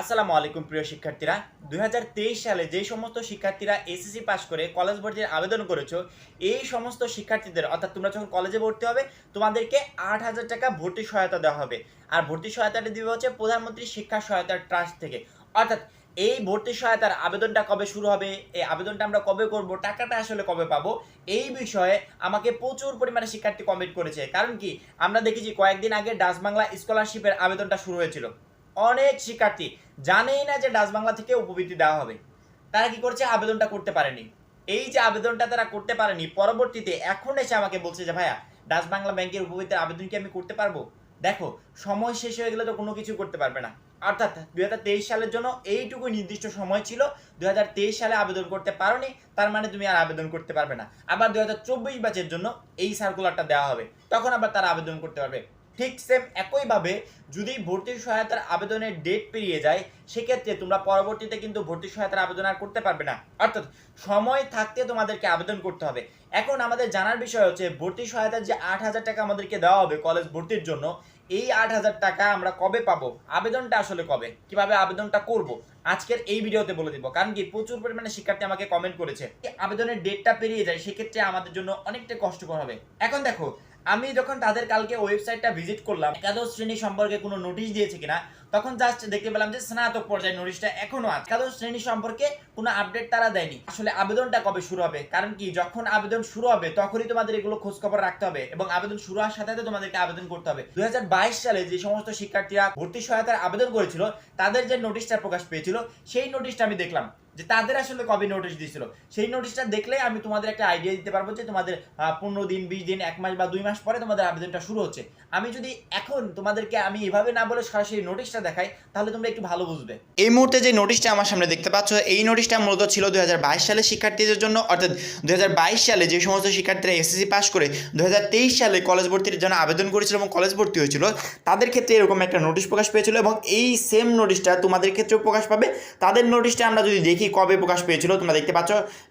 আসসালামু আলাইকুম প্রিয় শিক্ষার্থীরা। দুই হাজার তেইশ সালে যে সমস্ত শিক্ষার্থীরা এসএসসি পাস করে কলেজ ভর্তির আবেদন করেছ, এই সমস্ত শিক্ষার্থীদের, অর্থাৎ তোমরা যখন কলেজে ভর্তি হবে, তোমাদেরকে আট হাজার টাকা ভর্তি সহায়তা দেওয়া হবে। আর ভর্তি সহায়তাটা দিবে হচ্ছে প্রধানমন্ত্রী শিক্ষা সহায়তা ট্রাস্ট থেকে। অর্থাৎ এই ভর্তি সহায়তার আবেদনটা কবে শুরু হবে, এই আবেদনটা আমরা কবে করব, টাকাটা আসলে কবে পাবো, এই বিষয়ে আমাকে প্রচুর পরিমাণে শিক্ষার্থী কমেন্ট করেছে। কারণ কি, আমরা দেখেছি কয়েকদিন আগে ডাচ বাংলা স্কলারশিপের আবেদনটা শুরু হয়েছিল। অনেক শিক্ষার্থী জানেই না যে ডাচ বাংলা থেকে উপবৃত্তি দেওয়া হবে। তারা কি করছে? আবেদনটা করতে পারেনি। এই যে আবেদনটা তারা করতে পারেনি, পরবর্তীতে এখন এসে আমাকে বলছে যে, ভাইয়া, ডাচ বাংলা ব্যাংকের উপবৃত্তির আবেদন কি আমি করতে পারব? দেখো, সময় শেষ হয়ে গেলে তো কোনো কিছু করতে পারবে না। অর্থাৎ দুই হাজার তেইশ সালের জন্য এইটুকু নির্দিষ্ট সময় ছিল, দুই হাজার তেইশ সালে আবেদন করতে পারোনি, তার মানে তুমি আর আবেদন করতে পারবে না। আবার দুই হাজার চব্বিশ ব্যাচের জন্য এই সার্কুলারটা দেওয়া হবে। তখন আবার তারা আবেদন করতে পারবে। ঠিক সেম একইভাবে যদি ভর্তি সহায়তার আবেদনের ডেট পেরিয়ে যায়, সেক্ষেত্রে তোমরা পরবর্তীতে কিন্তু ভর্তি সহায়তার আবেদন আর করতে পারবে না। অর্থাৎ সময় থাকতে তোমাদেরকে আবেদন করতে হবে। এখন আমাদের জানার বিষয় হচ্ছে, ভর্তি সহায়তার যে আট হাজার টাকা আমাদেরকে দেওয়া হবে কলেজ ভর্তির জন্য, এই আট হাজার টাকা আমরা কবে পাবো? আবেদনটা আসলে কবে? কীভাবে আবেদনটা করব? আজকের এই ভিডিওতে বলে দিব। কারণ কি, প্রচুর পরিমাণে শিক্ষার্থী আমাকে কমেন্ট করেছে। আবেদনের ডেটটা পেরিয়ে যায়, সেক্ষেত্রে আমাদের জন্য অনেকটা কষ্টকর হবে। এখন দেখো আমি যখন তাদের কালকে ওয়েবসাইটটা ভিজিট করলাম, একাদশ শ্রেণি সম্পর্কে কোনো নোটিশ দিয়েছে কিনা, তখন জাস্ট দেখতে পেলাম যে স্নাতক পর্যায়ে নোটিশটা এখনও আছে। একাদশ শ্রেণি সম্পর্কে কোনো আপডেট তারা দেয়নি। আসলে আবেদনটা কবে শুরু হবে? কারণ কি, যখন আবেদন শুরু হবে, তখনই তোমাদের এগুলো খোঁজ খবর রাখতে হবে এবং আবেদন শুরু হওয়ার সাথে সাথে তোমাদেরকে আবেদন করতে হবে। দুই হাজার বাইশ সালে যে সমস্ত শিক্ষার্থীরা ভর্তি সহায়তার আবেদন করেছিল, তাদের যে নোটিশটা প্রকাশ পেয়েছিল, সেই নোটিশটা আমি দেখলাম। যে তাদের আসলে কবে নোটিশ দিয়েছিল। সেই নোটিশটা দেখলে আমি তোমাদের একটা আইডিয়া দিতে পারব যে তোমাদের পনেরো দিন, বিশ দিন, এক মাস বা দুই মাস পরে তোমাদের আবেদনটা শুরু হচ্ছে। আমি যদি এখন তোমাদেরকে আমি এভাবে না বলে সরাসরি নোটিশটা দেখাই, তাহলে তোমরা একটু ভালো বুঝবে। এই মুহূর্তে যে নোটিশটা আমার সামনে দেখতে পাচ্ছ, এই নোটিশটা মূলত ছিল দুই হাজার বাইশ সালে শিক্ষার্থীদের জন্য। অর্থাৎ দুই হাজার বাইশ সালে যে সমস্ত শিক্ষার্থীরা এসএসসি পাস করে দুই হাজার তেইশ সালে কলেজ ভর্তির জন্য আবেদন করেছিল এবং কলেজ ভর্তি হয়েছিল, তাদের ক্ষেত্রে এরকম একটা নোটিশ প্রকাশ পেয়েছিল এবং এই সেম নোটিশটা তোমাদের ক্ষেত্রেও প্রকাশ পাবে। তাদের নোটিশটা আমরা যদি দেখি কবে প্রকাশ পেয়েছিল, তোমরা দেখতে পাচ্ছ,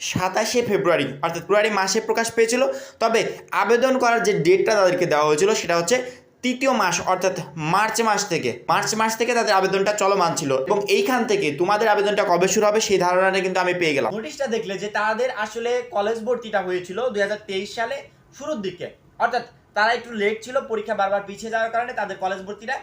সাতাশে ফেব্রুয়ারি, অর্থাৎ ফেব্রুয়ারি মাসে প্রকাশ পেয়েছিল। তবে আবেদন করার যে ডেটটা তাদেরকে দেওয়া হয়েছিল, সেটা হচ্ছে তৃতীয় মাস, অর্থাৎ মার্চ মাস থেকে। মার্চ মাস থেকে তাদের আবেদনটা চলমান ছিল এবং এইখান থেকে তোমাদের আবেদনটা কবে শুরু হবে সেই ধারণাটা কিন্তু আমি পেয়ে গেলাম। নোটিশটা দেখলে যে তাদের আসলে কলেজ ভর্তিটা হয়েছিল দুই হাজার তেইশ সালে শুরুর দিকে। অর্থাৎ তারা একটু লেট ছিল, পরীক্ষা বারবার পিছিয়ে যাওয়ার কারণে তাদের কলেজ ভর্তিটা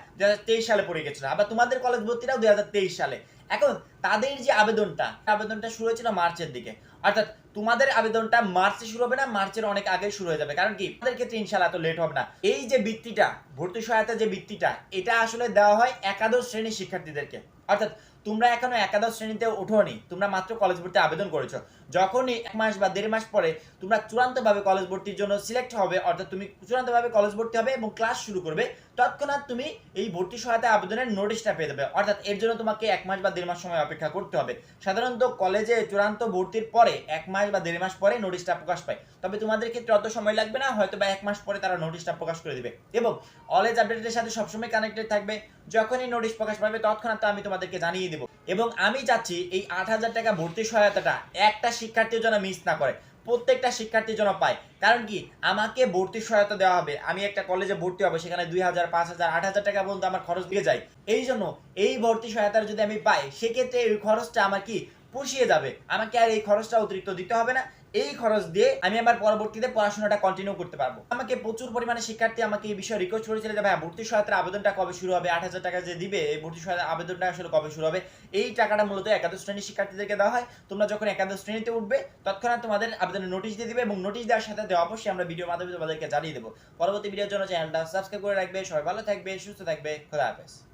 দুই সালে পড়ে গেছিল। আবার তোমাদের কলেজ ভর্তিটাও দুই সালে। এখন তাদের যে আবেদনটা আবেদনটা শুরু হয়েছিল মার্চের দিকে। অর্থাৎ তোমাদের আবেদনটা মার্চে শুরু হবে না, মার্চের অনেক আগে শুরু হয়ে যাবে। কারণ কি? তাদের ক্ষেত্রে ইনশাল্লাহ এত লেট হবে না। এই যে বৃত্তিটা, ভর্তি সহায়তা যে বৃত্তিটা, এটা আসলে দেওয়া হয় একাদশ শ্রেণির শিক্ষার্থীদেরকে। অর্থাৎ তোমরা এখনও একাদশ শ্রেণীতে ওঠোনি, তোমরা মাত্র কলেজ ভর্তি আবেদন করেছ। যখনই এক মাস বা দেড় মাস পরে তোমরা চূড়ান্তভাবে কলেজ ভর্তির জন্য সিলেক্ট হবে, অর্থাৎ তুমি চূড়ান্তভাবে কলেজ ভর্তি হবে এবং ক্লাস শুরু করবে, তৎক্ষণাৎ তুমি এই ভর্তি সহায়তা আবেদনের নোটিশটা পেয়ে দেবে অর্থাৎ এর জন্য তোমাকে এক মাস বা দেড় মাস সময় অপেক্ষা করতে হবে। সাধারণত কলেজে চূড়ান্ত ভর্তির পরে এক মাস বা দেড় মাস পরে নোটিশটা প্রকাশ পায়। তবে তোমাদের ক্ষেত্রে অত সময় লাগবে না, হয়তো বা এক মাস পরে তারা নোটিশটা প্রকাশ করে দিবে। এবং অলেজ আপডেটের সাথে সবসময় কানেক্টেড থাকবে। যখনই নোটিশ প্রকাশ পাবে, তৎক্ষণাৎ আমি তোমাদেরকে জানিয়ে দেবো। এবং আমি চাচ্ছি এই আট হাজার টাকা ভর্তি সহায়তাটা একটা শিক্ষার্থীর জন্য মিস না করে, প্রত্যেকটা শিক্ষার্থীর জন্য পায়। কারণ কি? আমাকে ভর্তি সহায়তা দেওয়া হবে। আমি একটা কলেজে ভর্তি হবে, সেখানে দুই হাজার, পাঁচ হাজার, আট হাজার টাকা পর্যন্ত আমার খরচ দিয়ে যায়। এই জন্য এই ভর্তি সহায়তার যদি আমি পাই, সেক্ষেত্রে এই খরচটা আমার কি পুষিয়ে যাবে। আমাকে আর এই খরচটা অতিরিক্ত দিতে হবে না। এই খরচ দিয়ে আমি আমার পরবর্তীতে পড়াশোনাটা কন্টিনিউ করতে পারব। আমাকে প্রচুর পরিমাণে শিক্ষার্থী আমাকে এই বিষয়ে রিকোয়েস্ট করেছিল যে ভাই ভর্তি সহায়তার আবেদনটা কবে শুরু হবে? আট হাজার টাকা যে দিবে, এই ভর্তি সহায়তা আবেদনটা আসলে কবে শুরু হবে? এই টাকাটা মূলত একাদশ শ্রেণির শিক্ষার্থীদেরকে দেওয়া হয়। তোমরা যখন একাদশ শ্রেণীতে উঠবে, তৎক্ষণাৎ তোমাদের আবেদনের নোটিশ দিয়ে দিবে এবং নোটিশ দেওয়ার সাথে সাথে অবশ্যই আমরা ভিডিও মাধ্যমে তোমাদেরকে জানিয়ে দেবো। পরবর্তী ভিডিওর জন্য চ্যানেলটা সাবস্ক্রাইব করে রাখবে। সবাই ভালো থাকবে, সুস্থ থাকবে, খোদা হাফেজ।